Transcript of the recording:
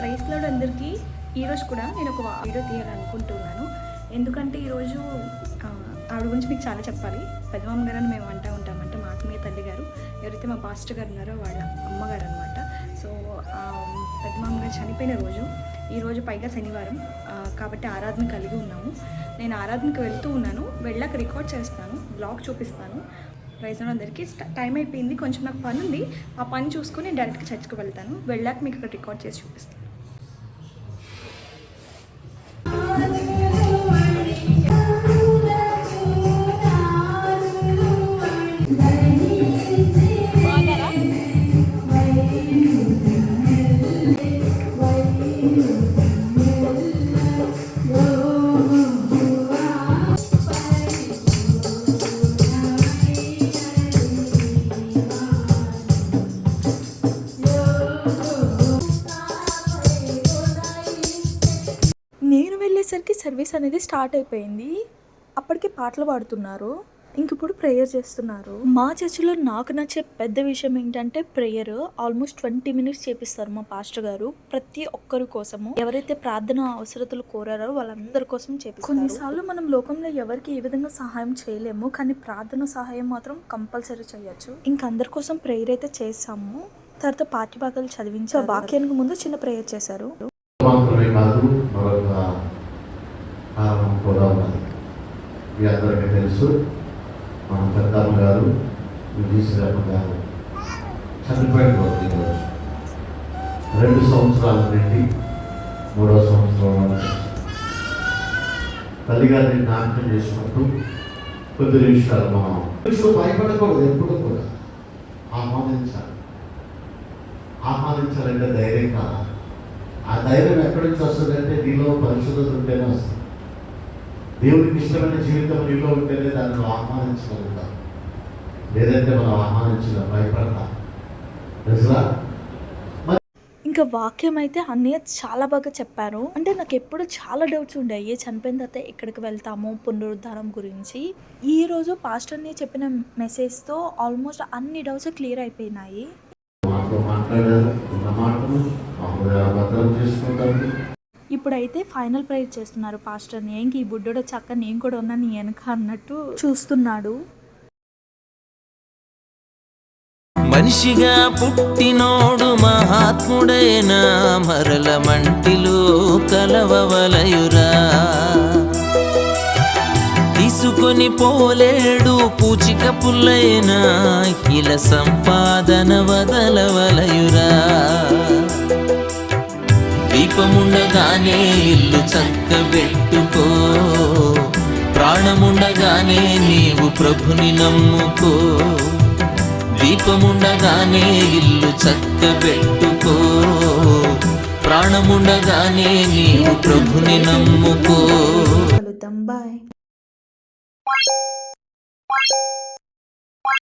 ప్రైస్లో అందరికీ ఈరోజు కూడా నేను ఒక వీడియో తీయాలనుకుంటున్నాను. ఎందుకంటే ఈరోజు ఆవిడ గురించి మీకు చాలా చెప్పాలి. పెద్దమామ గారు అని మేము అంటూ ఉంటామంటే మా ఆత్మీయ తల్లి గారు. ఎవరైతే మా పాస్టర్ గారు ఉన్నారో వాళ్ళ అమ్మగారు అనమాట సో ఆ, గారు చనిపోయిన రోజు ఈరోజు పైగా శనివారం కాబట్టి ఆరాధన కలిగి ఉన్నాము. నేను ఆరాధనకు వెళ్తూ ఉన్నాను వెళ్ళాక రికార్డ్ చేస్తాను బ్లాగ్ చూపిస్తాను. ప్రైజ్ అందరికీ. టైం అయిపోయింది కొంచెం నాకు పని ఉంది ఆ పని చూసుకొని డైరెక్ట్గా చర్చ్కి వెళ్తాను. వెళ్ళాక మీకు ఇక్కడ రికార్డ్ చేసి చూపిస్తాను. నేను వెళ్ళేసరికి సర్వీస్ అనేది స్టార్ట్ అయిపోయింది. అప్పటికే పాటలు పాడుతున్నారు. ఇంక ఇప్పుడు ప్రేయర్ చేస్తున్నారు. మా చర్చిలో నాకు నచ్చే పెద్ద విషయం ఏంటంటే ప్రేయర్. ఆల్మోస్ట్ ట్వంటీ మినిట్స్ చేపిస్తారు మా పాస్టర్ గారు. ప్రతి ఒక్కరి కోసము ఎవరైతే ప్రార్థన అవసరతలు కోరారో వాళ్ళందరి కోసం చేపిస్తారు. కొన్నిసార్లు మనం లోకంలో ఎవరికి ఏ విధంగా సహాయం చేయలేము కానీ ప్రార్థన సహాయం మాత్రం కంపల్సరీ చేయొచ్చు. ఇంక అందరి కోసం ప్రేయర్ అయితే చేసాము తర్వాత పాఠ్యభాగాలు చదివించారు. వాక్యానికి ముందు చిన్న ప్రేయర్ చేశారు. మీ అందరికీ తెలుసు మన పెద్దమ్మ గారు విజయశ్రీరమ్మ గారు. చనిపోయిన రోజు. ఈరోజు రెండు సంవత్సరాల నుండి మూడో సంవత్సరం తల్లిగారిని నాట్యం చేసుకుంటూ కొద్ది నిమిషాలు మనం విషయం భయపడకూడదు ఎప్పుడు కూడా. ఆహ్వానించాలి. ఆహ్వానించాలంటే ధైర్యం కావాలి. ఆ ధైర్యం ఎక్కడి నుంచి వస్తుందంటే నీలో పరిశుద్ధత ఉంటేనే వస్తుంది. దేవుడికి ఇష్టమైన జీవితం నీలో ఉంటేనే దాన్ని ఆహ్వానించగలుగుతాం. లేదంటే మనం ఆహ్వానించలేం భయపడతాం. ఇంకా వాక్యం అయితే అన్నయ్య చాలా బాగా చెప్పారు. అంటే నాకు ఎప్పుడు చాలా డౌట్స్ ఉండేవి చనిపోయిన తర్వాత ఎక్కడికి వెళ్తాము పునరుద్ధారం గురించి. ఈ రోజు పాస్టర్ అన్నయ్య చెప్పిన మెసేజ్తో ఆల్మోస్ట్ అన్ని డౌట్స్ క్లియర్ అయిపోయినాయి. మాట్లాడారు ఇప్పుడైతే ఫైనల్ ప్రేయర్ చేస్తున్నారు పాస్టర్ని అన్నయ్య ఇంక ఈ బుడ్డోడు చక్క నేను కూడా ఉన్నాను నీ వెనక అన్నట్టు చూస్తున్నాడు. మనిషిగా పుట్టినోడు మహాత్ముడైన మరల మంటిలో కలవవలయురా. తీసుకొని పోలేడు పూచిక పుల్లైనా ఇలా సంపాదన వదలవలయురా. ప్రాణముండగానే ఇల్లు చక్కబెట్టుకో. ప్రాణముండగానే నీవు ప్రభుని నమ్ముకో. దీపముండగానే ఇల్లు చక్కబెట్టుకో. ప్రాణముండగానే నీవు ప్రభుని నమ్ముకో. బాయ్